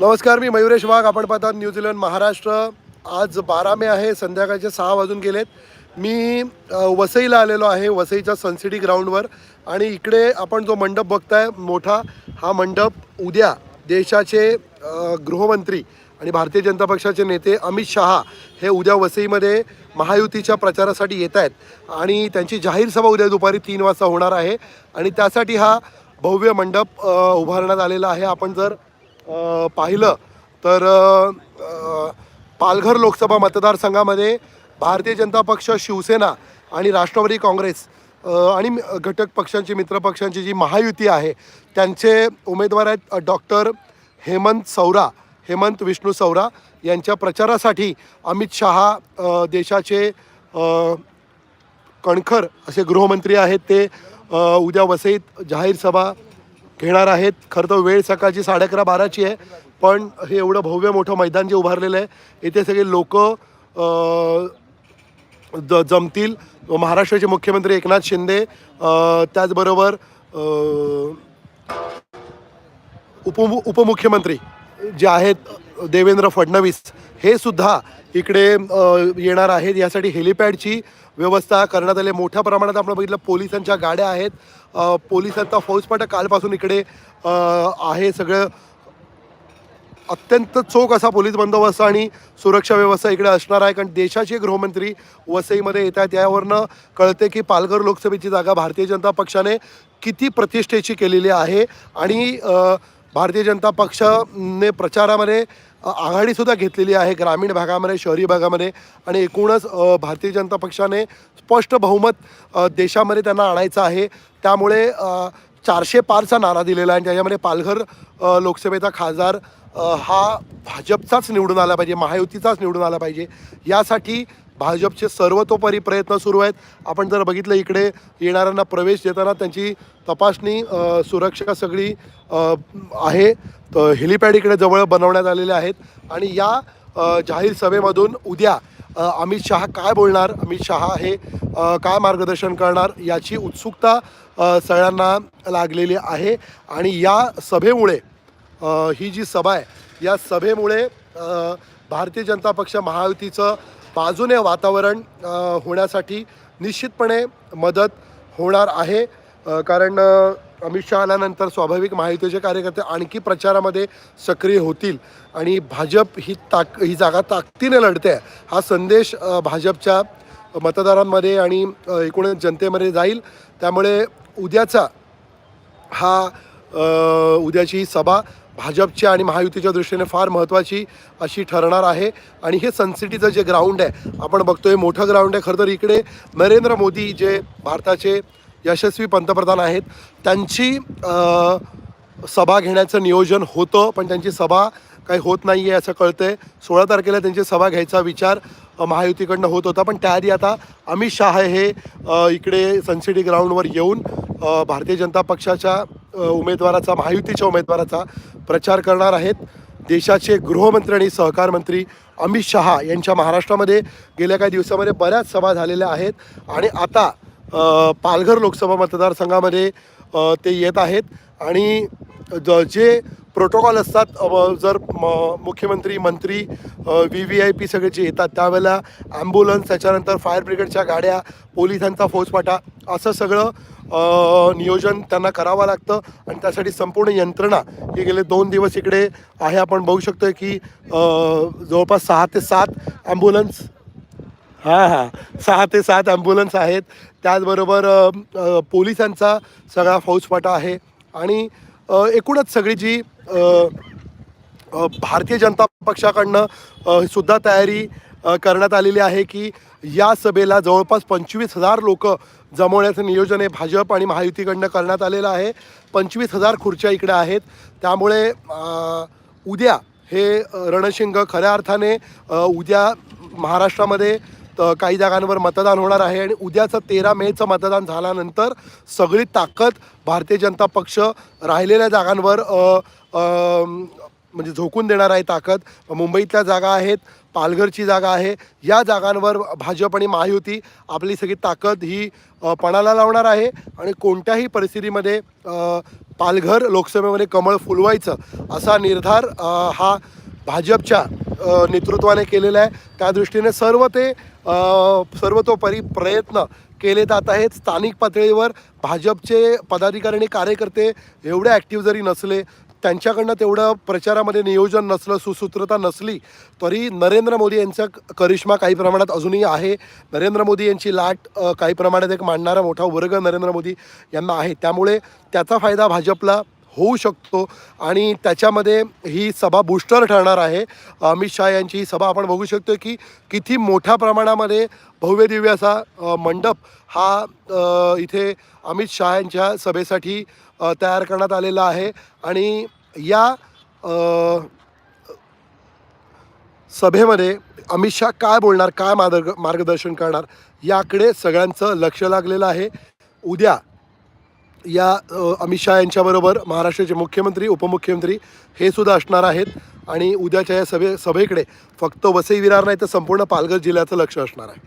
नमस्कार मी मयुरेश वाघ. आपण पाहतात न्यूझीलंड महाराष्ट्र. आज बारा मे आहे संध्याकाळचे सहा वाजून गेलेत. मी वसईला आलेलो आहे वसईच्या सनसिटी ग्राउंडवर. आणि इकडे आपण जो मंडप बघताय मोठा हा मंडप उद्या देशाचे गृहमंत्री आणि भारतीय जनता पक्षाचे नेते अमित शहा हे उद्या वसईमध्ये महायुतीच्या प्रचारासाठी येत आहेत आणि त्यांची जाहीर सभा उद्या दुपारी तीन वाजता होणार आहे. आणि त्यासाठी हा भव्य मंडप उभारण्यात आलेला आहे. आपण जर पाहिलं तर पालघर लोकसभा मतदारसंघामध्ये भारतीय जनता पक्ष शिवसेना आणि राष्ट्रवादी काँग्रेस आणि घटक पक्षांची मित्र पक्षांची जी महायुती आहे त्यांचे उमेदवार आहेत डॉक्टर हेमंत सौरा हेमंत विष्णू सौरा यांच्या प्रचारासाठी अमित शहा देशाचे कणखर असे गृहमंत्री आहेत ते उद्या वसईत जाहीर सभा घेणार आहेत. खरं तर वेळ सकाळची साडे अकरा बाराची आहे. पण हे एवढं भव्य मोठं मैदान जे उभारलेलं आहे इथे सगळे लोक ज जमतील. महाराष्ट्राचे मुख्यमंत्री एकनाथ शिंदे त्याचबरोबर उप उपमुख्यमंत्री जे आहेत देवेंद्र फडणवीस हे सुद्धा इकडे येणार आहेत. यासाठी हेलिपॅडची व्यवस्था करण्यात आली आहे. मोठ्या प्रमाणात आपण बघितलं पोलिसांच्या गाड्या आहेत. पोलिसांचा फौजफाटा कालपासून इकडे आहे. सगळं अत्यंत चोख असा पोलीस बंदोबस्त आणि सुरक्षा व्यवस्था इकडे असणार आहे. कारण देशाचे गृहमंत्री वसईमध्ये येत आहेत. यावरनं कळते की पालघर लोकसभेची जागा भारतीय जनता पक्षाने किती प्रतिष्ठेची केलेली आहे. आणि भारतीय जनता पक्षाने प्रचारामध्ये आघाडीसुद्धा घेतलेली आहे ग्रामीण भागामध्ये शहरी भागामध्ये आणि एकूणच भारतीय जनता पक्षाने स्पष्ट बहुमत देशामध्ये त्यांना आणायचं आहे. त्यामुळे चारशे पारचा नारा दिलेला आहे आणि त्याच्यामध्ये पालघर लोकसभेचा खासदार हा भाजपचाच निवडून आला पाहिजे महायुतीचाच निवडून आला पाहिजे. यासाठी भाजपचे सर्वतोपरी प्रयत्न सुरू आहेत. आपण जर बघितलं इकडे येणाऱ्यांना प्रवेश देताना त्यांची तपासणी सुरक्षा सगळी आहे. तर हेलिपॅड इकडे जवळ बनवण्यात आलेले आहेत. आणि या जाहीर सभेमधून उद्या अमित शहा काय बोलणार? अमित शहा हे काय मार्गदर्शन करणार? याची उत्सुकता सगळ्यांना लागलेली आहे. आणि या सभेमुळे ही जी सभा आहे या सभेमुळे भारतीय जनता पक्ष महायुतीचं बाजूने वातावरण होण्यासाठी निश्चितपणे मदत होणार आहे. कारण अमित शहा आल्यानंतर स्वाभाविक महायुतीचे कार्यकर्ते आणखी प्रचारामध्ये सक्रिय होतील. आणि भाजप ही ताक ही जागा ताकदीने लढते आहे. हा संदेश भाजपच्या मतदारांमध्ये आणि एकूण एकूणच जनतेमध्ये जाईल. त्यामुळे उद्याचा हा उद्याची ही सभा भाजपच्या आणि महायुतीच्या दृष्टीने फार महत्त्वाची अशी ठरणार आहे. आणि हे सनसिटीचं जे ग्राउंड आहे आपण बघतोय मोठं ग्राउंड आहे. खरं तर इकडे नरेंद्र मोदी जे भारताचे यशस्वी पंतप्रधान आहेत त्यांची सभा घेण्याचं नियोजन होतं पण त्यांची सभा काही होत नाही आहे असं कळतंय. सोळा तारखेला त्यांची सभा घ्यायचा विचार महायुतीकडनं होत होता. पण त्याआधी आता अमित शहा हे इकडे सनसिटी ग्राउंडवर येऊन भारतीय जनता पक्षाच्या उमेदवाराचा महायुतीच्या उमेदवाराचा प्रचार करणार आहेत. देशाचे गृहमंत्री आणि सहकार मंत्री अमित शहा यांच्या महाराष्ट्रामध्ये गेल्या काही दिवसामध्ये बऱ्याच सभा झालेल्या आहेत. आणि आता पालघर लोकसभा मतदारसंघामध्ये ते येत आहेत. आणि ज जे प्रोटोकॉल असतात जर म मुख्यमंत्री मंत्री व्ही व्ही आय पी सगळे जे येतात त्यावेळेला ॲम्ब्युलन्स त्याच्यानंतर फायर ब्रिगेडच्या गाड्या पोलिसांचा फौजपाटा असं सगळं नियोजन त्यांना करावं लागतं आणि त्यासाठी संपूर्ण यंत्रणा हे गेले दोन दिवस इकडे आहे. आपण बघू शकतो की जवळपास सहा ते सात ॲम्ब्युलन्स हां हां सहा ते सात ॲम्ब्युलन्स आहेत. त्याचबरोबर पोलिसांचा सगळा फौजफाटा आहे. आणि एकूणच सगळी जी भारतीय जनता पक्षाकडनं सुद्धा तयारी करण्यात आलेली आहे की या सभेला जवळपास पंचवीस हजार लोक जमवण्याचं नियोजन हे भाजप आणि महायुतीकडनं करण्यात आलेलं आहे. पंचवीस हजार खुर्च्या इकडे आहेत. त्यामुळे उद्या हे रणशिंग खऱ्या अर्थाने उद्या महाराष्ट्रामध्ये तर काही जागांवर मतदान होणार आहे आणि उद्याचं तेरा मेचं मतदान झाल्यानंतर सगळी ताकद भारतीय जनता पक्ष राहिलेल्या जागांवर म्हणजे झोकून देणार आहे ताकद. मुंबईतल्या जागा आहेत पालघरची जागा आहे. या जागांवर भाजप आणि महायुती आपली सगळी ताकद ही पणाला लावणार आहे आणि कोणत्याही परिस्थितीमध्ये पालघर लोकसभेमध्ये कमळ फुलवायचं असा निर्धार हा भाजपच्या नेतृत्वाने केलेलं आहे. त्या दृष्टीने सर्व ते सर्वतोपरी प्रयत्न केले जात आहेत स्थानिक पातळीवर भाजपचे पदाधिकारी आणि कार्यकर्ते एवढे ॲक्टिव्ह जरी नसले त्यांच्याकडनं तेवढं प्रचारामध्ये नियोजन नसलं सुसूत्रता नसली तरी नरेंद्र मोदी यांचा करिश्मा काही प्रमाणात अजूनही आहे. नरेंद्र मोदी यांची लाट काही प्रमाणात एक मांडणारा मोठा वर्ग नरेंद्र मोदी यांना आहे. त्यामुळे त्याचा फायदा भाजपला होऊ शकतो. आणि त्याच्यामध्ये ही सभा बूस्टर ठरणार आहे. अमित शहा यांची ही सभा आपण बघू शकतो की किती मोठ्या प्रमाणामध्ये भव्य दिव्य असा मंडप हा इथे अमित शहा यांच्या सभेसाठी तयार करण्यात आलेला आहे. आणि या सभेमध्ये अमित शहा काय बोलणार काय मार्ग मार्गदर्शन करणार याकडे सगळ्यांचं लक्ष लागलेलं आहे. उद्या या अमित शहा यांच्याबरोबर महाराष्ट्राचे मुख्यमंत्री उपमुख्यमंत्री हे सुद्धा असणार आहेत. आणि उद्याच्या या सभे सभेकडे फक्त वसई विरार नाही तर संपूर्ण पालघर जिल्ह्याचं लक्ष असणार आहे.